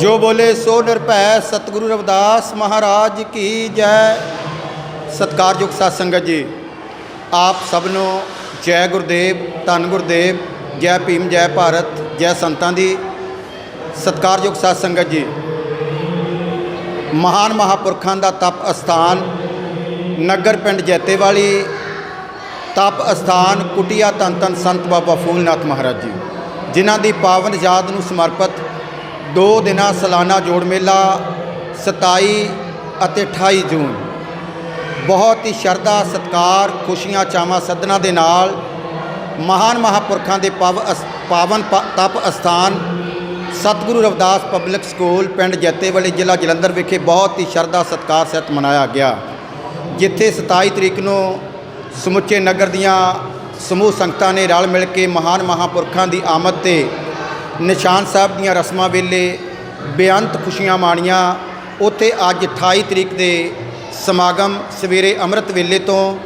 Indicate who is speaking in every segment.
Speaker 1: ਜੋ ਬੋਲੇ ਸੋ ਨਿਰਭੈ ਸਤਿਗੁਰੂ ਰਵਿਦਾਸ ਮਹਾਰਾਜ ਕੀ ਜੈ। ਸਤਿਕਾਰਯੋਗ ਸਾਧ ਸੰਗਤ ਜੀ, ਆਪ ਸਭ ਨੂੰ ਜੈ ਗੁਰਦੇਵ, ਧੰਨ ਗੁਰਦੇਵ, ਜੈ ਭੀਮ, ਜੈ ਭਾਰਤ, ਜੈ ਸੰਤਾਂ ਦੀ ਸਤਿਕਾਰਯੋਗ ਸਾਧ ਸੰਗਤ ਜੀ। ਮਹਾਨ ਮਹਾਪੁਰਖਾਂ ਦਾ ਤਪ ਅਸਥਾਨ ਨਗਰ ਪਿੰਡ ਜੈਤੇ ਵਾਲੀ ਤਪ ਅਸਥਾਨ ਕੁਟਿਆ ਧੰਨ ਧੰਨ ਸੰਤ ਬਾਬਾ ਫੂਲਨਾਥ ਮਹਾਰਾਜ ਜੀ, ਜਿਨ੍ਹਾਂ ਦੀ ਪਾਵਨ ਯਾਦ ਨੂੰ ਸਮਰਪਿਤ ਦੋ ਦਿਨਾਂ ਸਾਲਾਨਾ ਜੋੜ ਮੇਲਾ 27 ਅਤੇ 28 ਜੂਨ। ਬਹੁਤ ਹੀ ਸ਼ਰਧਾ, ਸਤਕਾਰ, ਖੁਸ਼ੀਆਂ, ਚਾਵਾਂ ਸੱਧਣਾ ਦੇ ਨਾਲ ਮਹਾਨ ਮਹਾਪੁਰਖਾਂ ਦੇ ਪਵ ਅਸ- ਪਾਵਨ ਪ- ਤਪ ਅਸਥਾਨ ਸਤਿਗੁਰੂ ਰਵਿਦਾਸ ਪਬਲਿਕ ਸਕੂਲ, ਪਿੰਡ ਜੱਤੇ ਵਾਲੇ ਜ਼ਿਲ੍ਹਾ ਜਲੰਧਰ ਵਿਖੇ ਬਹੁਤ ਹੀ ਸ਼ਰਧਾ, ਸਤਕਾਰ, ਸਹਿਤ ਮਨਾਇਆ ਗਿਆ। ਜਿੱਥੇ 27 ਤਰੀਕ ਨੂੰ ਸਮੁੱਚੇ ਨਗਰ ਦੀਆਂ ਸਮੂਹ ਸੰਗਤਾਂ ਨੇ ਰਲ ਮਿਲ ਕੇ ਮਹਾਨ ਮਹਾਪੁਰਖਾਂ ਦੀ ਆਮਦ ਤੇ ਨਿਸ਼ਾਨ ਸਾਹਿਬ ਦੀਆਂ ਰਸਮਾਂ ਵੇਲੇ ਬੇਅੰਤ ਖੁਸ਼ੀਆਂ ਮਾਣੀਆਂ, ਉੱਥੇ ਅੱਜ 28 ਤਰੀਕ ਦੇ ਸਮਾਗਮ ਸਵੇਰੇ ਅੰਮ੍ਰਿਤ ਵੇਲੇ ਤੋਂ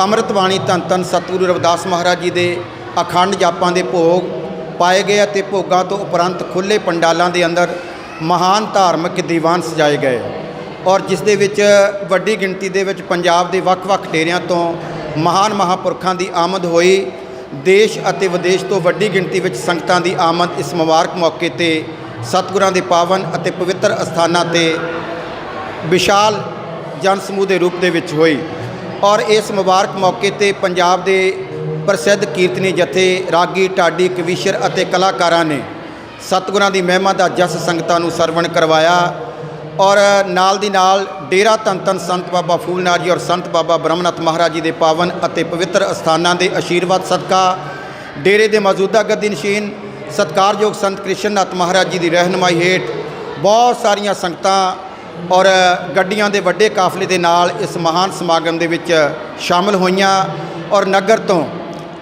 Speaker 1: ਅੰਮ੍ਰਿਤ ਬਾਣੀ ਧੰਨ ਧੰਨ ਸਤਿਗੁਰੂ ਰਵਿਦਾਸ ਮਹਾਰਾਜ ਜੀ ਦੇ ਅਖੰਡ ਜਾਪਾਂ ਦੇ ਭੋਗ ਪਾਏ ਗਏ ਅਤੇ ਭੋਗਾਂ ਤੋਂ ਉਪਰੰਤ ਖੁੱਲੇ ਪੰਡਾਲਾਂ ਦੇ ਅੰਦਰ ਮਹਾਨ ਧਾਰਮਿਕ ਦੀਵਾਨ ਸਜਾਏ ਗਏ ਔਰ ਜਿਸ ਦੇ ਵਿੱਚ ਵੱਡੀ ਗਿਣਤੀ ਦੇ ਵਿੱਚ ਪੰਜਾਬ ਦੇ ਵੱਖ-ਵੱਖ ਡੇਰਿਆਂ ਤੋਂ ਮਹਾਨ ਮਹਾਪੁਰਖਾਂ ਦੀ ਆਮਦ ਹੋਈ ਦੇਸ਼ ਅਤੇ ਵਿਦੇਸ਼ ਤੋਂ ਵੱਡੀ ਗਿਣਤੀ ਵਿੱਚ ਸੰਗਤਾਂ ਦੀ ਆਮਦ ਇਸ ਮੁਬਾਰਕ ਮੌਕੇ ਤੇ ਸਤਿਗੁਰਾਂ ਦੇ ਪਾਵਨ ਅਤੇ ਪਵਿੱਤਰ ਅਸਥਾਨਾਂ ਤੇ ਵਿਸ਼ਾਲ ਜਨ ਸਮੂਹ ਦੇ ਰੂਪ ਦੇ ਵਿੱਚ ਹੋਈ। ਔਰ ਇਸ ਮੁਬਾਰਕ ਮੌਕੇ ਤੇ ਪੰਜਾਬ ਦੇ ਪ੍ਰਸਿੱਧ ਕੀਰਤਨੀ ਜਥੇ ਰਾਗੀ, ਢਾਡੀ, ਕਵੀਸ਼ਰ ਅਤੇ ਕਲਾਕਾਰਾਂ ਨੇ ਸਤਿਗੁਰਾਂ ਦੀ ਮਹਿਮਾ ਦਾ ਜਸ ਸੰਗਤਾਂ ਨੂੰ ਸਰਵਣ ਕਰਵਾਇਆ ਔਰ ਨਾਲ ਦੀ ਨਾਲ ਡੇਰਾ ਧੰਨ ਧੰਨ ਸੰਤ ਬਾਬਾ ਫੂਲਨਾਥ ਜੀ ਔਰ ਸੰਤ ਬਾਬਾ ਬ੍ਰਹਮਨਾਥ ਮਹਾਰਾਜ ਜੀ ਦੇ ਪਾਵਨ ਅਤੇ ਪਵਿੱਤਰ ਅਸਥਾਨਾਂ ਦੇ ਆਸ਼ੀਰਵਾਦ ਸਦਕਾ, ਡੇਰੇ ਦੇ ਮੌਜੂਦਾ ਗੱਦੀ ਨਸ਼ੀਨ ਸਤਿਕਾਰਯੋਗ ਸੰਤ ਕ੍ਰਿਸ਼ਨਨਾਥ ਮਹਾਰਾਜ ਜੀ ਦੀ ਰਹਿਨਮਾਈ ਹੇਠ ਬਹੁਤ ਸਾਰੀਆਂ ਸੰਗਤਾਂ ਔਰ ਗੱਡੀਆਂ ਦੇ ਵੱਡੇ ਕਾਫਲੇ ਦੇ ਨਾਲ ਇਸ ਮਹਾਨ ਸਮਾਗਮ ਦੇ ਵਿੱਚ ਸ਼ਾਮਲ ਹੋਈਆਂ ਔਰ ਨਗਰ ਤੋਂ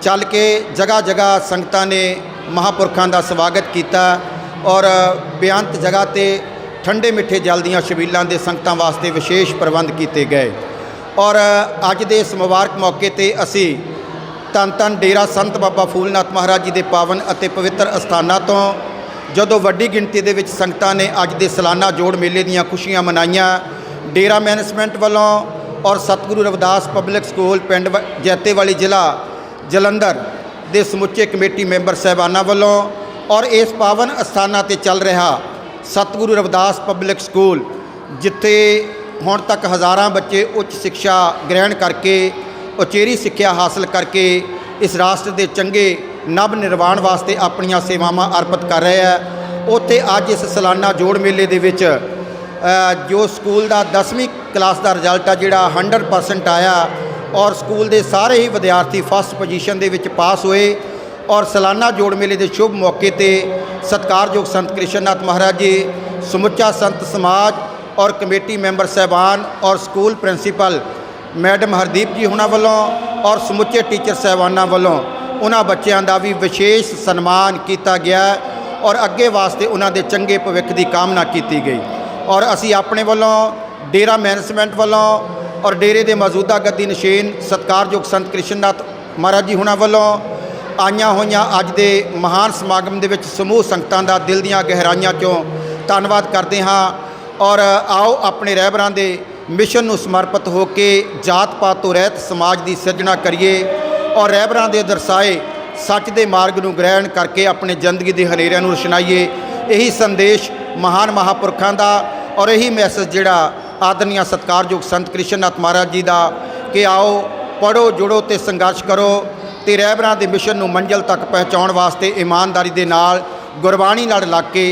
Speaker 1: ਚੱਲ ਕੇ ਜਗ੍ਹਾ ਜਗ੍ਹਾ ਸੰਗਤਾਂ ਨੇ ਮਹਾਪੁਰਖਾਂ ਦਾ ਸਵਾਗਤ ਕੀਤਾ ਔਰ ਬੇਅੰਤ ਜਗ੍ਹਾ ਤੇ ਠੰਡੇ ਮਿੱਠੇ ਜਲ ਦੀਆਂ ਛਬੀਲਾਂ ਦੇ ਸੰਗਤਾਂ ਵਾਸਤੇ ਵਿਸ਼ੇਸ਼ ਪ੍ਰਬੰਧ ਕੀਤੇ ਗਏ। ਔਰ ਅੱਜ ਦੇ ਇਸ ਮੁਬਾਰਕ ਮੌਕੇ ਤੇ ਅਸੀਂ ਧੰਨ ਧੰਨ ਡੇਰਾ ਸੰਤ ਬਾਬਾ ਫੂਲਨਾਥ ਮਹਾਰਾਜ ਜੀ ਦੇ ਪਾਵਨ ਅਤੇ ਪਵਿੱਤਰ ਅਸਥਾਨਾਂ ਤੋਂ ਜਦੋਂ ਵੱਡੀ ਗਿਣਤੀ ਦੇ ਵਿੱਚ ਸੰਗਤਾਂ ਨੇ ਅੱਜ ਦੇ ਸਾਲਾਨਾ ਜੋੜ ਮੇਲੇ ਦੀਆਂ ਖੁਸ਼ੀਆਂ ਮਨਾਈਆਂ, ਡੇਰਾ ਮੈਨੇਜਮੈਂਟ ਵੱਲੋਂ ਔਰ ਸਤਿਗੁਰੂ ਰਵਿਦਾਸ ਪਬਲਿਕ ਸਕੂਲ ਪਿੰਡ ਵ- ਜੈਤੇਵਾਲੀ ਜ਼ਿਲ੍ਹਾ ਜਲੰਧਰ ਦੇ ਸਮੁੱਚੇ ਕਮੇਟੀ ਮੈਂਬਰ ਸਹਿਬਾਨਾਂ ਵੱਲੋਂ ਔਰ ਇਸ ਪਾਵਨ ਅਸਥਾਨਾਂ ਤੇ ਚੱਲ ਰਿਹਾ ਸਤਿਗੁਰੂ ਰਵਿਦਾਸ ਪਬਲਿਕ ਸਕੂਲ, ਜਿੱਥੇ ਹੁਣ ਤੱਕ ਹਜ਼ਾਰਾਂ ਬੱਚੇ ਉੱਚ ਸਿੱਖਿਆ ਗ੍ਰਹਿਣ ਕਰਕੇ, ਉਚੇਰੀ ਸਿੱਖਿਆ ਹਾਸਲ ਕਰਕੇ ਇਸ ਰਾਸ਼ਟਰ ਦੇ ਚੰਗੇ ਨਵ ਨਿਰਵਾਣ ਵਾਸਤੇ ਆਪਣੀਆਂ ਸੇਵਾਵਾਂ ਅਰਪਿਤ ਕਰ ਰਹੇ ਆ। ਉੱਥੇ ਅੱਜ ਇਸ ਸਾਲਾਨਾ ਜੋੜ ਮੇਲੇ ਦੇ ਵਿੱਚ ਜੋ ਸਕੂਲ ਦਾ 10ਵੀਂ ਕਲਾਸ ਦਾ ਰਿਜ਼ਲਟ ਆ, ਜਿਹੜਾ 100% ਆਇਆ ਔਰ ਸਕੂਲ ਦੇ ਸਾਰੇ ਹੀ ਵਿਦਿਆਰਥੀ ਫਸਟ ਪੋਜੀਸ਼ਨ ਦੇ ਵਿੱਚ ਪਾਸ ਹੋਏ ਔਰ ਸਾਲਾਨਾ ਜੋੜ ਮੇਲੇ ਦੇ ਸ਼ੁਭ ਮੌਕੇ ਤੇ ਸਤਿਕਾਰਯੋਗ ਸੰਤ ਕ੍ਰਿਸ਼ਨਨਾਥ ਮਹਾਰਾਜ ਜੀ, ਸਮੁੱਚਾ ਸੰਤ ਸਮਾਜ ਔਰ ਕਮੇਟੀ ਮੈਂਬਰ ਸਹਿਬਾਨ ਔਰ ਸਕੂਲ ਪ੍ਰਿੰਸੀਪਲ ਮੈਡਮ ਹਰਦੀਪ ਜੀ ਹੁਣਾਂ ਵੱਲੋਂ ਔਰ ਸਮੁੱਚੇ ਟੀਚਰ ਸਹਿਬਾਨਾਂ ਵੱਲੋਂ ਉਹਨਾਂ ਬੱਚਿਆਂ ਦਾ ਵੀ ਵਿਸ਼ੇਸ਼ ਸਨਮਾਨ ਕੀਤਾ ਗਿਆ ਔਰ ਅੱਗੇ ਵਾਸਤੇ ਉਹਨਾਂ ਦੇ ਚੰਗੇ ਭਵਿੱਖ ਦੀ ਕਾਮਨਾ ਕੀਤੀ ਗਈ। ਔਰ ਅਸੀਂ ਆਪਣੇ ਵੱਲੋਂ ਡੇਰਾ ਮੈਨੇਜਮੈਂਟ ਵੱਲੋਂ ਔਰ ਡੇਰੇ ਦੇ ਮੌਜੂਦਾ ਗੱਦੀ ਨਸ਼ੀਨ ਸਤਿਕਾਰਯੋਗ ਸੰਤ ਕ੍ਰਿਸ਼ਨਨਾਥ ਮਹਾਰਾਜ ਜੀ ਹੁਣਾਂ ਵੱਲੋਂ ਆਈਆਂ ਹੋਈਆਂ ਅੱਜ ਦੇ ਮਹਾਨ ਸਮਾਗਮ ਦੇ ਵਿੱਚ ਸਮੂਹ ਸੰਗਤਾਂ ਦਾ ਦਿਲ ਦੀਆਂ ਗਹਿਰਾਈਆਂ 'ਚੋਂ ਧੰਨਵਾਦ ਕਰਦੇ ਹਾਂ ਔਰ ਆਓ ਆਪਣੇ ਰਹਿਬਰਾਂ ਦੇ ਮਿਸ਼ਨ ਨੂੰ ਸਮਰਪਿਤ ਹੋ ਕੇ ਜਾਤ ਪਾਤ ਤੋਂ ਰਹਿਤ ਸਮਾਜ ਦੀ ਸਿਰਜਣਾ ਕਰੀਏ ਔਰ ਰਹਿਬਰਾਂ ਦੇ ਦਰਸਾਏ ਸੱਚ ਦੇ ਮਾਰਗ ਨੂੰ ਗ੍ਰਹਿਣ ਕਰਕੇ ਆਪਣੇ ਜ਼ਿੰਦਗੀ ਦੇ ਹਨੇਰਿਆਂ ਨੂੰ ਰੁਸ਼ਨਾਈਏ। ਇਹੀ ਸੰਦੇਸ਼ ਮਹਾਨ ਮਹਾਪੁਰਖਾਂ ਦਾ ਔਰ ਇਹੀ ਮੈਸੇਜ ਜਿਹੜਾ ਆਦਰਨੀਆ ਸਤਿਕਾਰਯੋਗ ਸੰਤ ਕ੍ਰਿਸ਼ਨਨਾਥ ਮਹਾਰਾਜ ਜੀ ਦਾ ਕਿ ਆਓ ਪੜੋ ਜੁੜੋ ਤੇ ਸੰਘਰਸ਼ ਕਰੋ। ਤੇ ਰਹਿਬਰਾਂ ਦੇ ਮਿਸ਼ਨ ਨੂੰ ਮੰਜ਼ਿਲ ਤੱਕ ਪਹੁੰਚਾਉਣ ਵਾਸਤੇ ਇਮਾਨਦਾਰੀ ਦੇ ਨਾਲ ਗੁਰਬਾਣੀ ਨਾਲ ਲੱਗ ਕੇ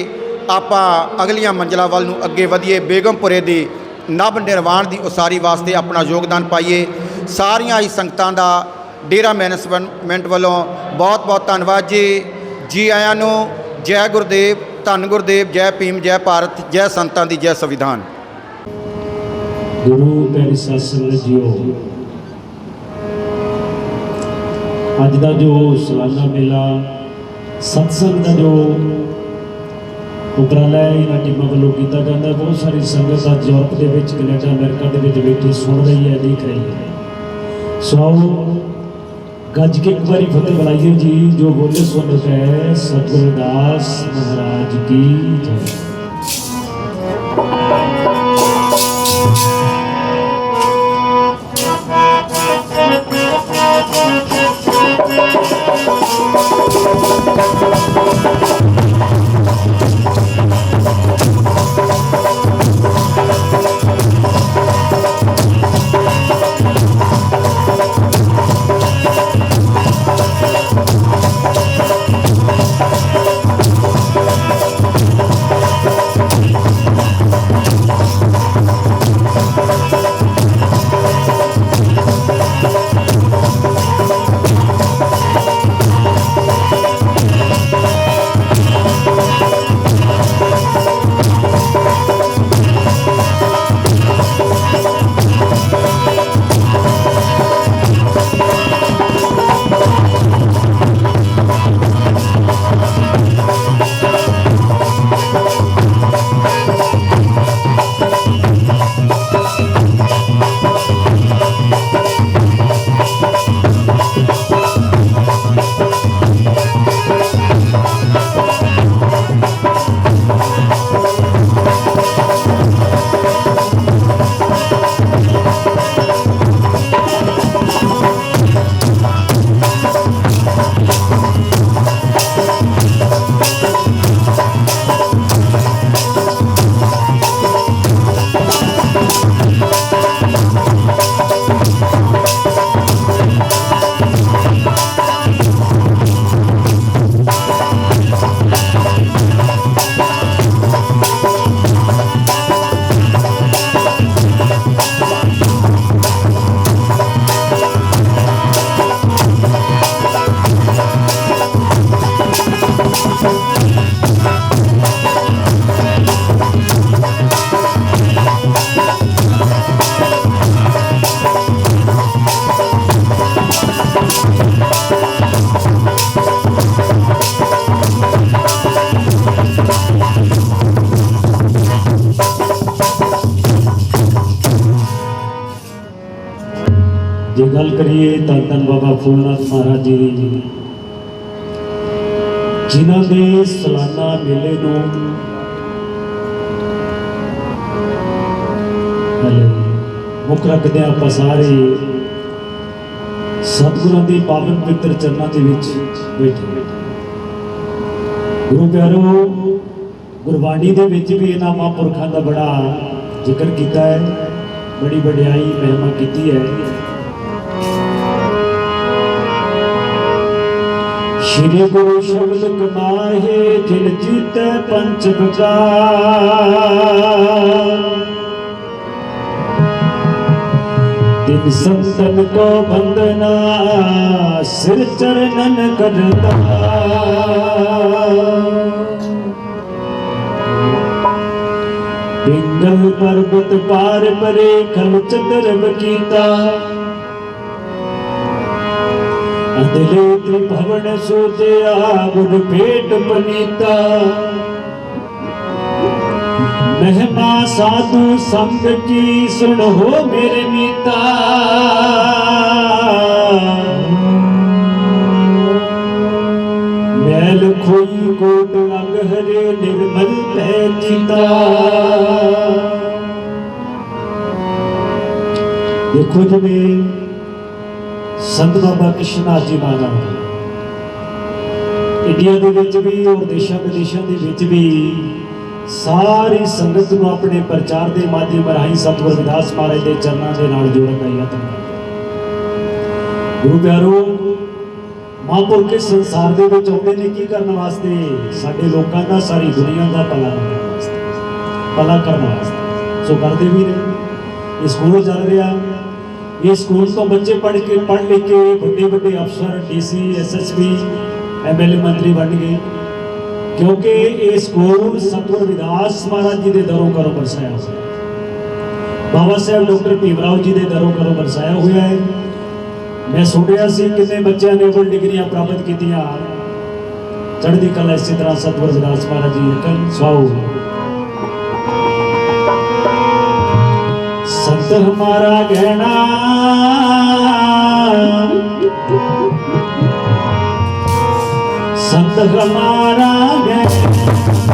Speaker 1: ਆਪਾਂ ਅਗਲੀਆਂ ਮੰਜ਼ਲਾਂ ਵੱਲ ਨੂੰ ਅੱਗੇ ਵਧੀਏ। ਬੇਗਮਪੁਰੇ ਦੀ ਨਵ ਨਿਰਵਾਣ ਦੀ ਉਸਾਰੀ ਵਾਸਤੇ ਆਪਣਾ ਯੋਗਦਾਨ ਪਾਈਏ। ਸਾਰੀਆਂ ਹੀ ਸੰਗਤਾਂ ਦਾ ਡੇਰਾ ਮੈਨੇਜਮੈਂਟ ਵੱਲੋਂ ਬਹੁਤ ਬਹੁਤ ਧੰਨਵਾਦ ਜੀ। ਜੀ ਆਇਆਂ ਨੂੰ ਜੈ ਗੁਰਦੇਵ, ਧੰਨ ਗੁਰਦੇਵ, ਜੈ ਭੀਮ, ਜੈ ਭਾਰਤ, ਜੈ ਸੰਤਾਂ ਦੀ ਜੈ ਸੰਵਿਧਾਨ।
Speaker 2: ਗੁਰੂ ਪਿਆਰੀ ਸਾਧ ਸੰਗਤ ਜੀਓ ਅੱਜ ਦਾ ਜੋ ਸਾਲਾਨਾ ਮੇਲਾ ਸਤਸੰਗ ਦਾ ਜੋ ਉਪਰਾਲਾ ਇਹਨਾਂ ਟੀਮਾਂ ਵੱਲੋਂ ਕੀਤਾ ਜਾਂਦਾ ਬਹੁਤ ਸਾਰੀ ਸੰਗਤ ਅੱਜ ਯੂਰਪ ਦੇ ਵਿੱਚ, ਕੈਨੇਡਾ, ਅਮਰੀਕਾ ਦੇ ਵਿੱਚ ਬੈਠੀ ਸੁਣ ਰਹੀ ਹੈ, ਦੇਖ ਰਹੀ ਹੈ। ਸੋ ਆਓ ਗੱਜ ਕੇ ਇੱਕ ਵਾਰੀ ਫਤਿਹ ਬੁਲਾਈਏ ਜੀ, ਜੋ ਬੋਲੇ ਸੁਣ ਹੈ ਸਤਿਗੁਰੂ ਮਹਾਰਾਜ ਕੀ ਜੈ। ਗੱਲ ਕਰੀਏ ਤਾਂ ਧੰਨ ਬਾਬਾ ਫੂਲਨਾਥ ਮਹਾਰਾਜ ਜੀ ਦੀ। ਜਿਨ੍ਹਾਂ ਦੇ ਸਾਲਾਨਾ ਮੇਲੇ ਨੂੰ ਮੁੱਖ ਰੱਖਦੇ ਆਪਾਂ ਸਾਰੇ ਸਤਿਗੁਰਾਂ ਦੇ ਪਾਵਨ ਪਵਿੱਤਰ ਚਰਨਾਂ ਦੇ ਵਿੱਚ ਬੈਠੇ। ਗੁਰੂ ਪਿਆਰੋ, ਗੁਰਬਾਣੀ ਦੇ ਵਿੱਚ ਵੀ ਇਹਨਾਂ ਮਹਾਂਪੁਰਖਾਂ ਦਾ ਬੜਾ ਜ਼ਿਕਰ ਕੀਤਾ ਹੈ। ਬੜੀ ਵਡਿਆਈ ਮਹਿਮਾ ਕੀਤੀ ਹੈ। ਸ਼੍ਰੀ ਗੁਰੂ ਸ਼ਬਦ ਕਮਾਹੇ, ਜਿਨ ਜੀਤੈ ਪੰਚ ਬਕਾਰ ਤਿਨ ਸੰਤਨ ਕੋ ਬੰਦਨਾ ਸਿਰ ਚਰਨਨ ਕਰਤਾ ਪਿੰਗਲ ਪਰਬਤ ਪਾਰ ਪਰੇ ਖਲ ਚਤਰ ਕੀਤਾ। ਅਦਲੇ ਤ੍ਰਿਭਵਨ ਸੋਜਿਆ ਗੁਰ ਭੇਟ ਪਨੀਤਾ ਮਹਿਮਾ ਸਾਧੂ ਸੰਗ ਕੀ ਸੁਣੋ ਮੇਰੇ ਮੀਤਾ। ਮੈਲ ਖੋਈ ਕੋਟ ਅਗ ਹਰੇ ਨਿਰਮਲ ਪੈ ਕੀਤਾ ਦੇਖੋ ਜਿਵੇਂ ਸੰਤ ਬਾਬਾ ਕ੍ਰਿਸ਼ਨਾਥ ਜੀ ਮਹਾਰਾਜ ਇੰਡੀਆ ਦੇ ਵਿੱਚ ਵੀ ਔਰ ਦੇਸ਼ਾਂ ਵਿਦੇਸ਼ਾਂ ਦੇ ਵਿੱਚ ਵੀ ਸਾਰੀ ਸੰਗਤ ਨੂੰ ਆਪਣੇ ਪ੍ਰਚਾਰ ਦੇ ਮਾਧਿਅਮ ਰਾਹੀਂ ਸਤਿਗੁਰ ਵਿਦਾਸ ਮਹਾਰਾਜ ਦੇ ਚਰਨਾਂ ਦੇ ਨਾਲ ਜੋੜਨ ਦਾ ਯਤਨ ਗੁਰੂ ਪਿਆਰੋ, ਮਹਾਂਪੁਰਖ ਇਸ ਸੰਸਾਰ ਦੇ ਵਿੱਚ ਆਉਂਦੇ ਨੇ, ਕੀ ਕਰਨ ਵਾਸਤੇ? ਸਾਡੇ ਲੋਕਾਂ ਦਾ, ਸਾਰੀ ਦੁਨੀਆ ਦਾ ਭਲਾ ਕਰਨ ਵਾਸਤੇ। ਭਲਾ ਕਰਨ ਵਾਸਤੇ। ਸੋ ਕਰਦੇ ਵੀ ਨੇ ਇਹ ਸਕੂਲ ਚੱਲ ਰਿਹਾ। ਇਹ ਸਕੂਲ ਤੋਂ ਬੱਚੇ ਪੜ੍ਹ ਕੇ ਪੜ੍ਹ ਲਿਖ ਕੇ ਵੱਡੇ ਵੱਡੇ ਅਫਸਰ ਡੀਸੀ ਐਸਐਸਪੀ ਐਮਐਲਏ ਮੰਤਰੀ ਬਣ ਗਏ ਕਿਉਂਕਿ ਇਹ ਸਕੂਲ ਸਤਿਗੁਰ ਵਿਦਾਸ ਮਹਾਰਾਜ ਜੀ ਦੇ ਦਰੋਂ ਕਰੋ ਬਰਸਾਇਆ ਹੋਇਆ ਬਾਬਾ ਸਾਹਿਬ ਡਾਕਟਰ ਭੀਮਰਾਓ ਜੀ ਦੇ ਦਰੋਂ ਕਰੋ ਬਰਸਾਇਆ ਹੋਇਆ ਹੈ ਮੈਂ ਸੁਣਿਆ ਸੀ ਕਿੰਨੇ ਬੱਚਿਆਂ ਨੇ ਉਹ ਡਿਗਰੀਆਂ ਪ੍ਰਾਪਤ ਕੀਤੀਆਂ ਚੜ੍ਹਦੀ ਕਲਾ ਇਸੇ ਤਰ੍ਹਾਂ ਸਤਿਗੁਰ ਵਿਦਾਸ ਮਹਾਰਾਜ ਜੀ ਇੱਕ ਸਵਾਉ ਸਰ ਮਾਰਾ ਗਹਿਣਾ।
Speaker 3: ਸੰਤ ਹਮਾਰਾ ਗਹਿਣਾ।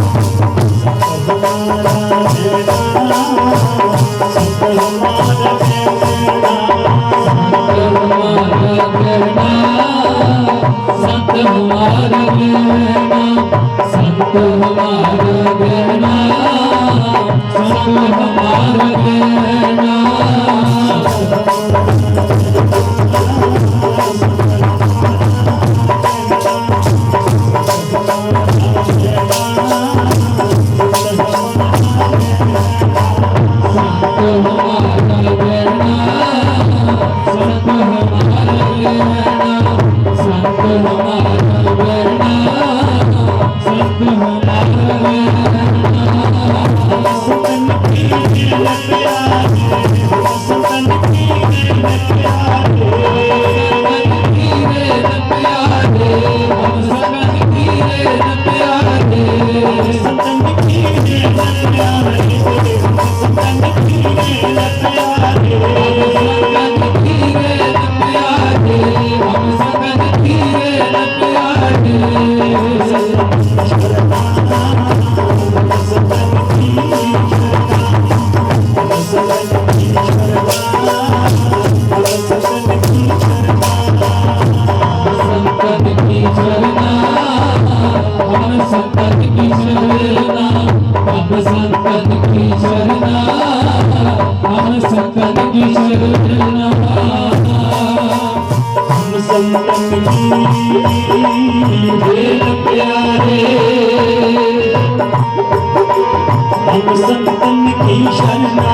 Speaker 2: संतन की
Speaker 3: शरणा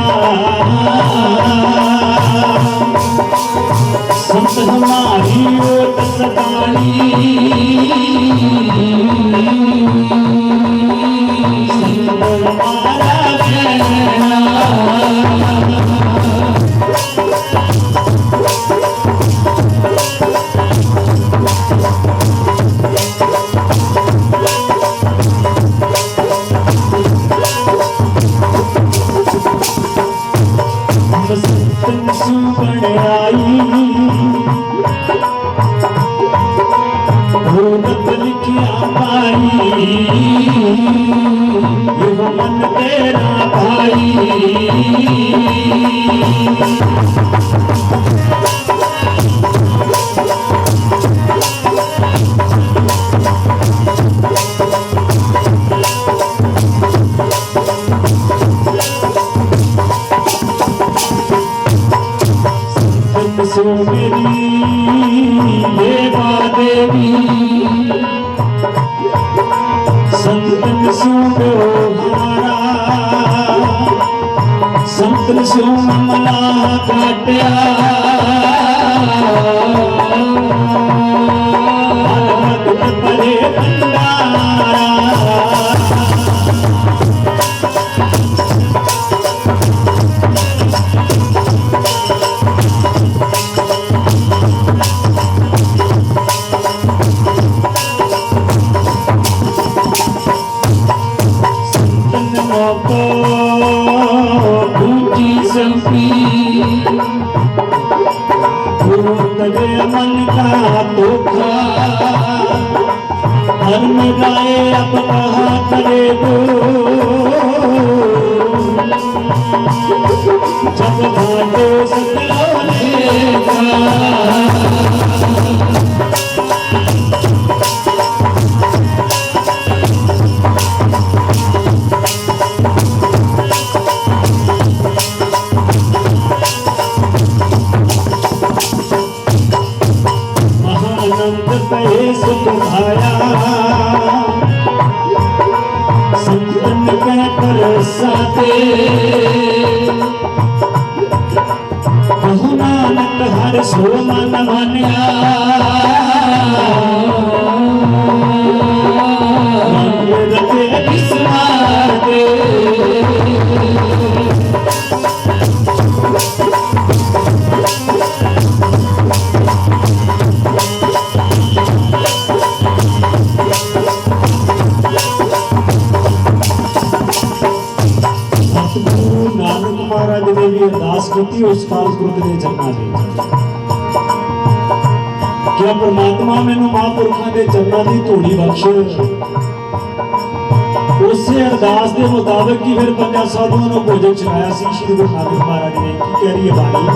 Speaker 2: संत हमारी ओट ਸੰਤਨ ਸਿਉ ਹਾਰਾ ਸੰਤਨ ਸਿਉ ਮਮਲਾ
Speaker 3: ਕਾਟਿਆ संपी
Speaker 2: भूत गए मन का धोखा धर्म गाए अब कहा करे जब भाटो सतलोने का महानंद कहे सुख भाया संतन कह कर साथे कहु नानक हर सो मन मान्या ਅਰਦਾਸ ਕੀਤੀ ਉਸ ਕਾਲ ਪੁਰਖ ਦੇ ਚਰਨਾਂ ਦੇ ਕਿ ਪ੍ਰਮਾਤਮਾ ਮੈਨੂੰ ਮਹਾਂਪੁਰਖਾਂ ਦੇ ਚਰਨਾਂ ਦੀ ਧੂੜੀ ਬਖਸ਼? ਉਸੇ ਅਰਦਾਸ ਦੇ ਮੁਤਾਬਕ ਹੀ ਫਿਰ ਪੰਜਾਂ ਸਾਧੂਆਂ ਨੂੰ ਭੋਜਨ ਛਕਾਇਆ ਸੀ, ਸ਼੍ਰੀ ਗੁਰੂ ਨਾਨਕ ਮਹਾਰਾਜ ਨੇ। ਕੀ ਕਹਿ ਰਹੀ ਹੈ ਬਾਣੀ?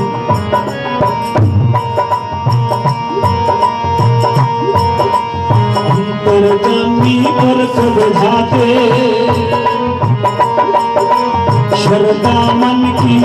Speaker 2: ਅੰਤਰ ਜਾਮੀ ਪੁਰਖ ਵਿਧਾਤੇ ਸ਼ਰਦਾ ਮਨ ਕੀ